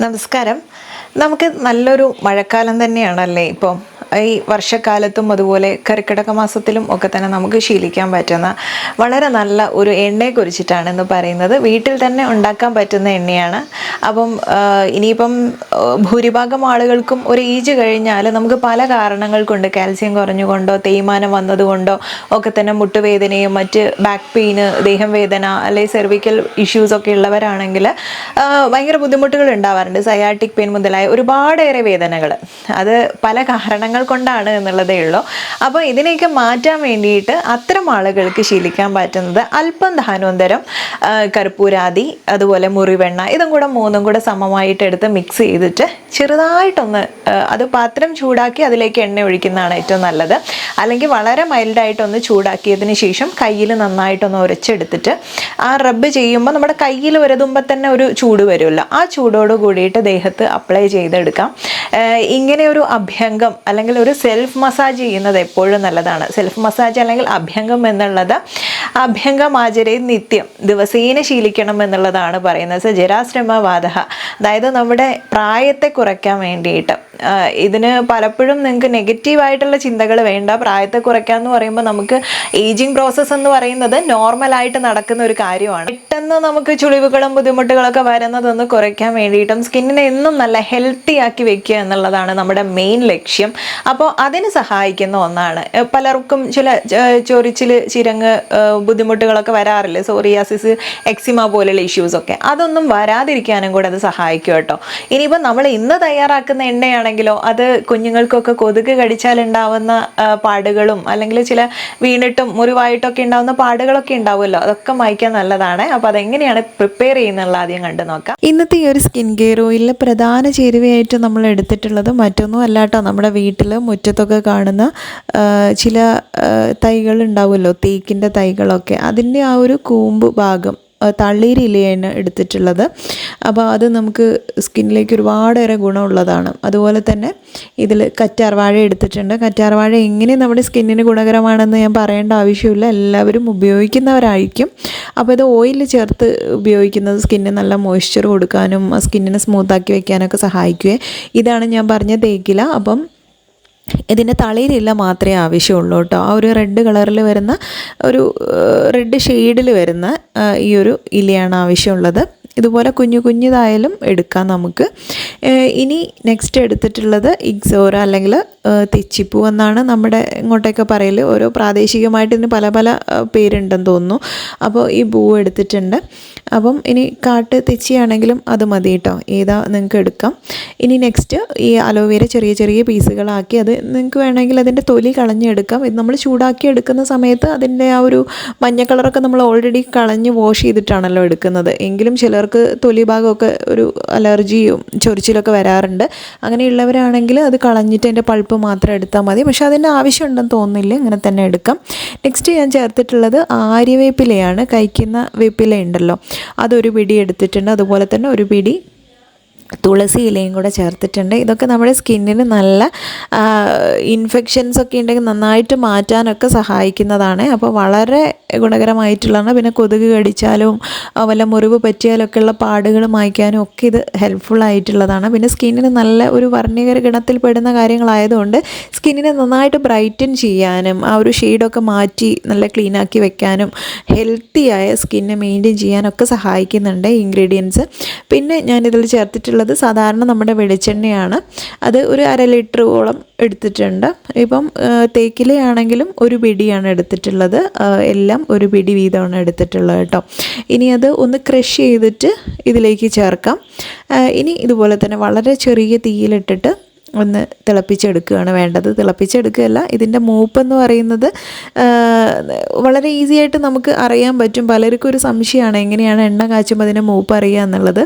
നമസ്കാരം. നമുക്ക് നല്ലൊരു മഴക്കാലം തന്നെയാണല്ലേ ഇപ്പോൾ ഈ വർഷക്കാലത്തും അതുപോലെ കർക്കിടക മാസത്തിലും ഒക്കെ തന്നെ നമുക്ക് ശീലിക്കാൻ പറ്റുന്ന വളരെ നല്ല ഒരു എണ്ണയെ കുറിച്ചിട്ടാണ് എന്ന് പറയുന്നത്. വീട്ടിൽ തന്നെ ഉണ്ടാക്കാൻ പറ്റുന്ന എണ്ണയാണ്. അപ്പം ഇനിയിപ്പം ഭൂരിഭാഗം ആളുകൾക്കും ഒരു ഏജ് കഴിഞ്ഞാൽ നമുക്ക് പല കാരണങ്ങൾ കൊണ്ട് കാൽസ്യം കുറഞ്ഞുകൊണ്ടോ തേയ്മാനം വന്നതുകൊണ്ടോ ഒക്കെ തന്നെ മുട്ടുവേദനയും മറ്റ് ബാക്ക് പെയിന് ദേഹം വേദന അല്ലെങ്കിൽ സെർവിക്കൽ ഇഷ്യൂസ് ഒക്കെ ഉള്ളവരാണെങ്കിൽ ഭയങ്കര ബുദ്ധിമുട്ടുകൾ ഉണ്ടാവാറുണ്ട്. സയാട്ടിക് പെയിൻ മുതലായ ഒരുപാടേറെ വേദനകൾ അത് പല കാരണങ്ങൾ കൊണ്ടാണ് എന്നുള്ളതേ ഉള്ളൂ. അപ്പോൾ ഇതിനെയൊക്കെ മാറ്റാൻ വേണ്ടിയിട്ട് അത്തരം ആളുകൾക്ക് ശീലിക്കാൻ പറ്റുന്നത് അല്പം ധാനോന്തരം കർപ്പൂരാതി അതുപോലെ മുറിവെണ്ണ ഇതും കൂടെ മൂന്നും കൂടെ സമമായിട്ട് എടുത്ത് മിക്സ് ചെയ്തിട്ട് ചെറുതായിട്ടൊന്ന് അത് പാത്രം ചൂടാക്കി അതിലേക്ക് എണ്ണ ഒഴിക്കുന്നതാണ് ഏറ്റവും നല്ലത്. അല്ലെങ്കിൽ വളരെ മൈൽഡായിട്ടൊന്ന് ചൂടാക്കിയതിന് ശേഷം കയ്യിൽ നന്നായിട്ടൊന്ന് ഉരച്ചെടുത്തിട്ട് ആ റബ്ബ് ചെയ്യുമ്പോൾ നമ്മുടെ കയ്യിൽ ഒരതുമ്പോൾ തന്നെ ഒരു ചൂട് വരുമല്ലോ. ആ ചൂടോട് കൂടിയിട്ട് ദേഹത്ത് അപ്ലൈ ചെയ്തെടുക്കാം. ഇങ്ങനെ ഒരു അഭ്യംഗം അല്ലെങ്കിൽ ഒരു സെൽഫ് മസാജ് ചെയ്യുന്നത് എപ്പോഴും നല്ലതാണ്. സെൽഫ് മസാജ് അല്ലെങ്കിൽ അഭ്യംഗം എന്നുള്ളത് അഭ്യംഗം ആചരേ നിത്യം. ദിവസേന ശീലിക്കണം എന്നുള്ളതാണ് പറയുന്നത്. സ ജരാശ്രമവാദ അതായത് നമ്മുടെ പ്രായത്തെ കുറയ്ക്കാൻ വേണ്ടിയിട്ട്. ഇതിന് പലപ്പോഴും നിങ്ങൾക്ക് നെഗറ്റീവായിട്ടുള്ള ചിന്തകൾ വേണ്ട. പ്രായത്തെ കുറയ്ക്കുക എന്ന് പറയുമ്പോൾ നമുക്ക് ഏജിങ് പ്രോസസ്സ് എന്ന് പറയുന്നത് നോർമലായിട്ട് നടക്കുന്ന ഒരു കാര്യമാണ്. പെട്ടെന്ന് നമുക്ക് ചുളിവുകളും ബുദ്ധിമുട്ടുകളൊക്കെ വരുന്നതൊന്ന് കുറയ്ക്കാൻ വേണ്ടിയിട്ടും സ്കിന്നിനെ എന്നും നല്ല ഹെൽത്തി ആക്കി വെക്കുക എന്നുള്ളതാണ് നമ്മുടെ മെയിൻ ലക്ഷ്യം. അപ്പോൾ അതിന് സഹായിക്കുന്ന ഒന്നാണ്. പലർക്കും ചില ചൊറിച്ചിൽ ചിരങ്ങ് ബുദ്ധിമുട്ടുകളൊക്കെ വരാറില്ല? സോറിയാസിസ് എക്സിമ പോലെയുള്ള ഇഷ്യൂസ് ഒക്കെ അതൊന്നും വരാതിരിക്കാനും കൂടെ അത് സഹായിക്കും കേട്ടോ. ഇനിയിപ്പോൾ നമ്മൾ ഇന്ന് തയ്യാറാക്കുന്ന എണ്ണയാണെങ്കിലോ അത് കുഞ്ഞുങ്ങൾക്കൊക്കെ കൊതുക് കടിച്ചാലുണ്ടാവുന്ന ഉണ്ടാവുന്ന പാടുകളും അല്ലെങ്കിൽ ചില വീണിട്ടും മുറിവായിട്ടൊക്കെ ഉണ്ടാവുന്ന പാടുകളൊക്കെ ഉണ്ടാവുമല്ലോ. അതൊക്കെ മായ്ക്കാൻ നല്ലതാണ്. അപ്പോൾ അതെങ്ങനെയാണ് പ്രിപ്പയർ ചെയ്യുന്നുള്ള ആദ്യം കണ്ടു നോക്കാം. ഇന്നത്തെ ഈ ഒരു സ്കിൻ കെയർ ഓയിലിൽ പ്രധാന ചേരുവയായിട്ട് നമ്മൾ എടുത്തിട്ടുള്ളത് മറ്റൊന്നും അല്ല കേട്ടോ. നമ്മുടെ വീട്ടിൽ മുറ്റത്തൊക്കെ കാണുന്ന ചില തൈകൾ ഉണ്ടാവുമല്ലോ. തേക്കിന്റെ തൈകളൊക്കെ അതിന്റെ ആ ഒരു കൂമ്പ് ഭാഗം തള്ളീര് ഇലയാണ് എടുത്തിട്ടുള്ളത്. അപ്പോൾ അത് നമുക്ക് സ്കിന്നിലേക്ക് ഒരുപാടേറെ ഗുണമുള്ളതാണ്. അതുപോലെ തന്നെ ഇതിൽ കറ്റാർവാഴ എടുത്തിട്ടുണ്ട്. കറ്റാർവാഴ എങ്ങനെ നമ്മുടെ സ്കിന്നിന് ഗുണകരമാണെന്ന് ഞാൻ പറയേണ്ട ആവശ്യമില്ല. എല്ലാവരും ഉപയോഗിക്കുന്നവരായിരിക്കും. അപ്പോൾ ഇത് ഓയിൽ ചേർത്ത് ഉപയോഗിക്കുന്നത് സ്കിന്നിന് നല്ല മോയ്സ്ചർ കൊടുക്കാനും സ്കിന്നിനെ സ്മൂത്താക്കി വെക്കാനൊക്കെ സഹായിക്കുകയെ. ഇതാണ് ഞാൻ പറഞ്ഞ തേക്കില അപ്പം ഇതിന്റെ തളിരില്ല മാത്രമേ ആവശ്യമുള്ളൂ കേട്ടോ. ആ ഒരു റെഡ് കളറിൽ വരുന്ന ഒരു റെഡ് ഷെയ്ഡിൽ വരുന്ന ഈ ഒരു ഇലയാണ് ആവശ്യമുള്ളത്. ഇതുപോലെ കുഞ്ഞു കുഞ്ഞിതായാലും എടുക്കാം നമുക്ക്. ഇനി നെക്സ്റ്റ് എടുത്തിട്ടുള്ളത് ഇക്സോറ അല്ലെങ്കിൽ തെച്ചിപ്പൂ എന്നാണ് നമ്മുടെ ഇങ്ങോട്ടൊക്കെ പറയൽ ഓരോ പ്രാദേശികമായിട്ട് ഇതിന് പല പല പേരുണ്ടെന്ന് തോന്നുന്നു. അപ്പോൾ ഈ പൂവ് എടുത്തിട്ടുണ്ട്. അപ്പം ഇനി കാട്ട് തെച്ചിയാണെങ്കിലും അത് മതി കേട്ടോ. ഏതാ നിങ്ങൾക്ക് എടുക്കാം. ഇനി നെക്സ്റ്റ് ഈ അലോവേര ചെറിയ ചെറിയ പീസുകളാക്കി അത് നിങ്ങൾക്ക് വേണമെങ്കിൽ അതിന്റെ തൊലി കളഞ്ഞെടുക്കാം. ഇത് നമ്മൾ ചൂടാക്കി എടുക്കുന്ന സമയത്ത് അതിന്റെ ആ ഒരു മഞ്ഞ കളറൊക്കെ നമ്മൾ ഓൾറെഡി കളഞ്ഞ് വാഷ് ചെയ്തിട്ടാണല്ലോ എടുക്കുന്നത്. എങ്കിലും ചിലർക്ക് തൊലി ഭാഗമൊക്കെ ഒരു അലർജിയും ചൊറിച്ചിലൊക്കെ വരാറുണ്ട്. അങ്ങനെയുള്ളവരാണെങ്കിൽ അത് കളഞ്ഞിട്ട് അതിന്റെ പൾപ്പ് മാത്രം എടുത്താൽ മതി. പക്ഷെ അതിന്റെ ആവശ്യമുണ്ടെന്ന് തോന്നുന്നില്ല. ഇങ്ങനെ തന്നെ എടുക്കാം. നെക്സ്റ്റ് ഞാൻ ചേർത്തിട്ടുള്ളത് ആര്യവേപ്പിലയാണ്. കഴിക്കുന്ന വേപ്പില ഉണ്ടല്ലോ. അതൊരു പിടി എടുത്തിട്ടുണ്ട്. അതുപോലെ തന്നെ ഒരു പിടി തുളസി ഇലയും കൂടെ ചേർത്തിട്ടുണ്ട്. ഇതൊക്കെ നമ്മുടെ സ്കിന്നിന് നല്ല ഇൻഫെക്ഷൻസ് ഒക്കെ ഉണ്ടെങ്കിൽ നന്നായിട്ട് മാറ്റാനൊക്കെ സഹായിക്കുന്നതാണ്. അപ്പോൾ വളരെ ഗുണകരമായിട്ടുള്ളതാണ്. പിന്നെ കൊതുക് കടിച്ചാലും വല്ല മുറിവ് പറ്റിയാലൊക്കെ ഉള്ള പാടുകൾ മായ്ക്കാനും ഒക്കെ ഇത് ഹെൽപ്ഫുൾ ആയിട്ടുള്ളതാണ്. പിന്നെ സ്കിന്നിന് നല്ല ഒരു വർണികര ഗണത്തിൽപ്പെടുന്ന കാര്യങ്ങളായതുകൊണ്ട് സ്കിന്നിനെ നന്നായിട്ട് ബ്രൈറ്റൻ ചെയ്യാനും ആ ഒരു ഷെയ്ഡൊക്കെ മാറ്റി നല്ല ക്ലീനാക്കി വെക്കാനും ഹെൽത്തിയായ സ്കിന്നെ മെയിന്റെയിൻ ചെയ്യാനൊക്കെ സഹായിക്കുന്നുണ്ട് ഇൻഗ്രീഡിയൻസ്. പിന്നെ ഞാനിതിൽ ചേർത്തിട്ടുള്ളത് സാധാരണ നമ്മുടെ വെളിച്ചെണ്ണയാണ്. അത് ഒരു അര ലിറ്ററോളം എടുത്തിട്ടുണ്ട്. ഇപ്പം തേക്കിലയാണെങ്കിലും ഒരു പിടിയാണ് എടുത്തിട്ടുള്ളത്. എല്ലാം ഒരു പിടി വീതമാണ് എടുത്തിട്ടുള്ളത് കേട്ടോ. ഇനി അത് ഒന്ന് ക്രഷ് ചെയ്തിട്ട് ഇതിലേക്ക് ചേർക്കാം. ഇനി ഇതുപോലെ തന്നെ വളരെ ചെറിയ തീയിലിട്ടിട്ട് ഒന്ന് തിളപ്പിച്ചെടുക്കുകയാണ് വേണ്ടത്. തിളപ്പിച്ചെടുക്കുകയല്ല ഇതിന്റെ മൂപ്പെന്ന് പറയുന്നത് വളരെ ഈസി ആയിട്ട് നമുക്ക് അറിയാൻ പറ്റും. പലർക്കും ഒരു സംശയമാണ് എങ്ങനെയാണ് എണ്ണ കാച്ചുമ്പോൾ അതിന്റെ മൂപ്പ് അറിയുക എന്നുള്ളത്.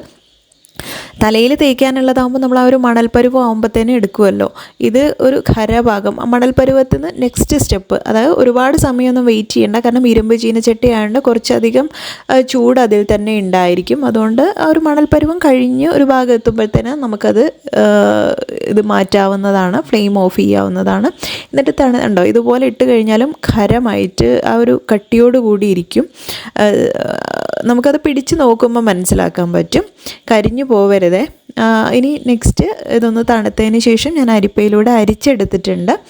തലയിൽ തേക്കാനുള്ളതാകുമ്പോൾ നമ്മൾ ആ ഒരു മണൽപ്പരുവം ആകുമ്പോഴത്തേനും എടുക്കുമല്ലോ ഇത് ഒരു ഖരഭാഗം. ആ മണൽപ്പരുവത്തിൽ നിന്ന് നെക്സ്റ്റ് സ്റ്റെപ്പ് അതായത് ഒരുപാട് സമയമൊന്നും വെയിറ്റ് ചെയ്യേണ്ട. കാരണം ഇരുമ്പ് ചീനച്ചട്ടി ആയതുകൊണ്ട് കുറച്ചധികം ചൂട് അതിൽ തന്നെ ഉണ്ടായിരിക്കും. അതുകൊണ്ട് ആ ഒരു മണൽപ്പരുവം കഴിഞ്ഞ് ഒരു ഭാഗം എത്തുമ്പോഴത്തേനും നമുക്കത് ഇത് മാറ്റാവുന്നതാണ്. ഫ്ലെയിം ഓഫ് ചെയ്യാവുന്നതാണ്. എന്നിട്ട് തണ ഉണ്ടോ ഇതുപോലെ ഇട്ട് കഴിഞ്ഞാലും ഖരമായിട്ട് ആ ഒരു കട്ടിയോട് കൂടി ഇരിക്കും നമുക്കത് പിടിച്ച് നോക്കുമ്പോൾ മനസ്സിലാക്കാൻ പറ്റും. കരിഞ്ഞു പോവരുതേ. ഇനി നെക്സ്റ്റ് ഇതൊന്ന് തണുത്തതിന് ശേഷം ഞാൻ അരിപ്പയിലൂടെ അരിച്ചെടുത്തിട്ടുണ്ട്.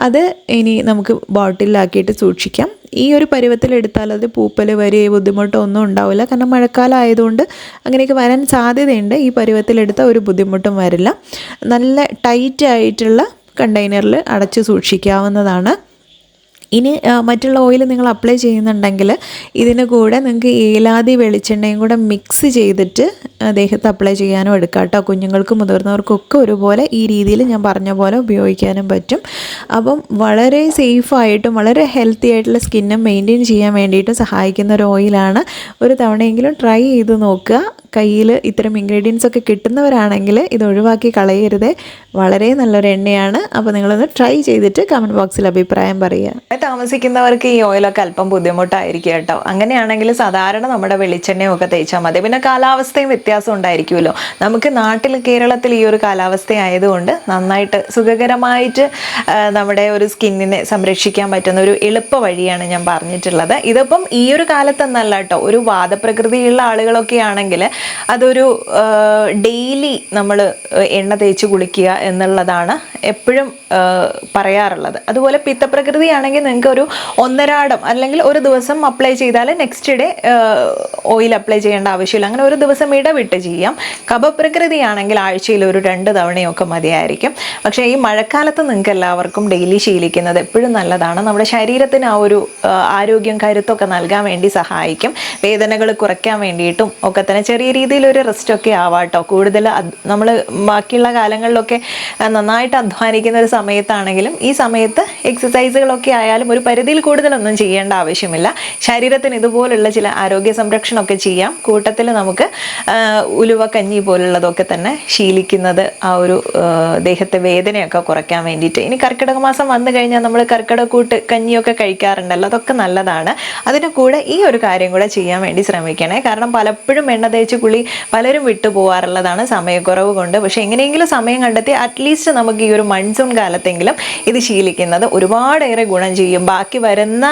അത് ഇനി നമുക്ക് ബോട്ടിലാക്കിയിട്ട് സൂക്ഷിക്കാം. ഈ ഒരു പരുവത്തിലെടുത്താൽ അത് പൂപ്പൽ വരെ ബുദ്ധിമുട്ടൊന്നും ഉണ്ടാവില്ല. കാരണം മഴക്കാലം ആയതുകൊണ്ട് അങ്ങനെയൊക്കെ വരാൻ സാധ്യതയുണ്ട്. ഈ പരുവത്തിലെടുത്താൽ ഒരു ബുദ്ധിമുട്ടും വരില്ല. നല്ല ടൈറ്റ് ആയിട്ടുള്ള കണ്ടെയ്നറിൽ അടച്ച് സൂക്ഷിക്കാവുന്നതാണ്. ഇനി മറ്റുള്ള ഓയിൽ നിങ്ങൾ അപ്ലൈ ചെയ്യുന്നുണ്ടെങ്കിൽ ഇതിന് കൂടെ നിങ്ങൾക്ക് ഏലാതി വെളിച്ചെണ്ണയും കൂടെ മിക്സ് ചെയ്തിട്ട് ദേഹത്ത് അപ്ലൈ ചെയ്യാനും എടുക്കാം കേട്ടോ. കുഞ്ഞുങ്ങൾക്കും മുതിർന്നവർക്കൊക്കെ ഒരുപോലെ ഈ രീതിയിൽ ഞാൻ പറഞ്ഞ പോലെ ഉപയോഗിക്കാനും പറ്റും. അപ്പം വളരെ സേഫായിട്ടും വളരെ ഹെൽത്തി ആയിട്ടുള്ള സ്കിന്നും മെയിന്റെയിൻ ചെയ്യാൻ വേണ്ടിയിട്ട് സഹായിക്കുന്ന ഒരു ഓയിലാണ് ഒരു തവണയെങ്കിലും ട്രൈ ചെയ്ത് നോക്കുക. കയ്യിൽ ഇത്തരം ഇൻഗ്രീഡിയൻസ് ഒക്കെ കിട്ടുന്നവരാണെങ്കിൽ ഇത് ഒഴിവാക്കി കളയരുത്. വളരെ നല്ലൊരു എണ്ണയാണ്. അപ്പോൾ നിങ്ങളൊന്ന് ട്രൈ ചെയ്തിട്ട് കമന്റ് ബോക്സിൽ അഭിപ്രായം പറയുക. താമസിക്കുന്നവർക്ക് ഈ ഓയിലൊക്കെ അല്പം ബുദ്ധിമുട്ടായിരിക്കും കേട്ടോ. അങ്ങനെയാണെങ്കിൽ സാധാരണ നമ്മുടെ വെളിച്ചെണ്ണയൊക്കെ തേച്ചാൽ മതി. പിന്നെ കാലാവസ്ഥയും വ്യത്യാസം ഉണ്ടായിരിക്കുമല്ലോ. നമുക്ക് നാട്ടിൽ കേരളത്തിൽ ഈ ഒരു കാലാവസ്ഥ ആയതുകൊണ്ട് നന്നായിട്ട് സുഖകരമായിട്ട് നമ്മുടെ ഒരു സ്കിന്നിനെ സംരക്ഷിക്കാൻ പറ്റുന്ന ഒരു എളുപ്പ വഴിയാണ് ഞാൻ പറഞ്ഞിട്ടുള്ളത്. ഇതിപ്പം ഈ ഒരു കാലത്തെന്നല്ല കേട്ടോ. ഒരു വാദപ്രകൃതിയുള്ള ആളുകളൊക്കെ ആണെങ്കിൽ അതൊരു ഡെയിലി നമ്മൾ എണ്ണ തേച്ച് കുളിക്കുക എന്നുള്ളതാണ് എപ്പോഴും പറയാറുള്ളത്. അതുപോലെ പിത്തപ്രകൃതിയാണെങ്കിൽ നിങ്ങൾക്ക് ഒരു ഒന്നരാടം അല്ലെങ്കിൽ ഒരു ദിവസം അപ്ലൈ ചെയ്താൽ നെക്സ്റ്റ് ഡേ ഓയിൽ അപ്ലൈ ചെയ്യേണ്ട ആവശ്യമില്ല. അങ്ങനെ ഒരു ദിവസം ഇടവിട്ട് ചെയ്യാം. കപപ്രകൃതിയാണെങ്കിൽ ആഴ്ചയിൽ ഒരു രണ്ട് തവണയൊക്കെ മതിയായിരിക്കും. പക്ഷേ ഈ മഴക്കാലത്ത് നിങ്ങൾക്ക് എല്ലാവർക്കും ഡെയിലി ശീലിക്കുന്നത് എപ്പോഴും നല്ലതാണ്. നമ്മുടെ ശരീരത്തിന് ആ ഒരു ആരോഗ്യം കരുത്തൊക്കെ നൽകാൻ വേണ്ടി സഹായിക്കും. വേദനകൾ കുറയ്ക്കാൻ വേണ്ടിയിട്ടും ഒക്കെ തന്നെ ചെറിയ രീതിയിൽ ഒരു റെസ്റ്റ് ഒക്കെ ആവാട്ടോ. കൂടുതൽ നമ്മൾ ബാക്കിയുള്ള കാലങ്ങളിലൊക്കെ നന്നായിട്ട് അധ്വാനിക്കുന്ന ഒരു സമയത്താണെങ്കിലും ഈ സമയത്ത് എക്സസൈസുകളൊക്കെ ആയാലും ഒരു പരിധിയിൽ കൂടുതലൊന്നും ചെയ്യേണ്ട ആവശ്യമില്ല. ശരീരത്തിന് ഇതുപോലുള്ള ചില ആരോഗ്യ സംരക്ഷണമൊക്കെ ചെയ്യാം. കൂട്ടത്തിൽ നമുക്ക് ഉലുവ കഞ്ഞി പോലുള്ളതൊക്കെ തന്നെ ശീലിക്കുന്നത് ആ ഒരു ദേഹത്തെ വേദനയൊക്കെ കുറയ്ക്കാൻ വേണ്ടിയിട്ട്. ഇനി കർക്കിടക മാസം വന്നു കഴിഞ്ഞാൽ നമ്മൾ കർക്കിടക കൂട്ട് കഞ്ഞിയൊക്കെ കഴിക്കാറുണ്ടല്ലോ. അതൊക്കെ നല്ലതാണ്. അതിന് കൂടെ ഈ ഒരു കാര്യം കൂടെ ചെയ്യാൻ വേണ്ടി ശ്രമിക്കണേ. കാരണം പലപ്പോഴും എണ്ണ തേച്ച് കുളി പലരും വിട്ടു പോകാറുള്ളതാണ് സമയക്കുറവ് കൊണ്ട്. പക്ഷേ എങ്ങനെയെങ്കിലും സമയം കണ്ടെത്തി അറ്റ്ലീസ്റ്റ് നമുക്ക് ഈ ഒരു മൺസൂൺ കാലത്തെങ്കിലും ഇത് ശീലിക്കുന്നത്. ഒരുപാടേറെ ഗുണം ചെയ്യും. ബാക്കി വരുന്ന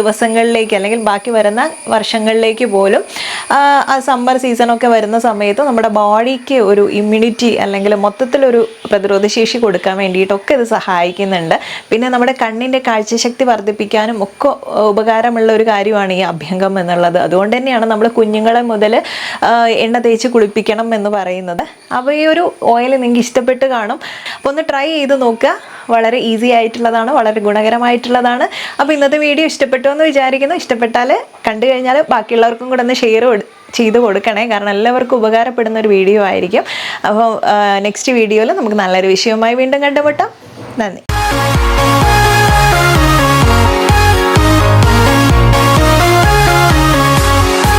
ദിവസങ്ങളിലേക്ക് അല്ലെങ്കിൽ ബാക്കി വരുന്ന വർഷങ്ങളിലേക്ക് പോലും ആ സമ്മർ സീസണൊക്കെ വരുന്ന സമയത്ത് നമ്മുടെ ബോഡിക്ക് ഒരു ഇമ്മ്യൂണിറ്റി അല്ലെങ്കിൽ മൊത്തത്തിലൊരു പ്രതിരോധശേഷി കൊടുക്കാൻ വേണ്ടിയിട്ടൊക്കെ ഇത് സഹായിക്കുന്നുണ്ട്. പിന്നെ നമ്മുടെ കണ്ണിന്റെ കാഴ്ചശക്തി വർദ്ധിപ്പിക്കാനും ഒക്കെ ഉപകാരമുള്ള ഒരു കാര്യമാണ് ഈ അഭ്യംഗം എന്നുള്ളത്. അതുകൊണ്ട് തന്നെയാണ് നമ്മൾ കുഞ്ഞുങ്ങളെ മുതൽ എണ്ണ തേച്ച് കുളിപ്പിക്കണം എന്ന് പറയുന്നത്. അപ്പോൾ ഈ ഒരു ഓയിൽ നിങ്ങൾക്ക് ഇഷ്ടപ്പെട്ട് കാണും. അപ്പോൾ ഒന്ന് ട്രൈ ചെയ്ത് നോക്കുക. വളരെ ഈസി ആയിട്ടുള്ളതാണ് വളരെ ഗുണകരമായിട്ടുള്ളതാണ്. അപ്പോൾ ഇന്നത്തെ വീഡിയോ ഇഷ്ടപ്പെട്ടു എന്ന് വിചാരിക്കുന്നു. ഇഷ്ടപ്പെട്ടാൽ കണ്ടു കഴിഞ്ഞാൽ ബാക്കിയുള്ളവർക്കും കൂടെ ഒന്ന് ഷെയർ ചെയ്ത് കൊടുക്കണേ. കാരണം എല്ലാവർക്കും ഉപകാരപ്പെടുന്ന ഒരു വീഡിയോ ആയിരിക്കും. അപ്പോൾ നെക്സ്റ്റ് വീഡിയോയിൽ നമുക്ക് നല്ലൊരു വിഷയവുമായി വീണ്ടും കണ്ടുമുട്ടാം. നന്ദി.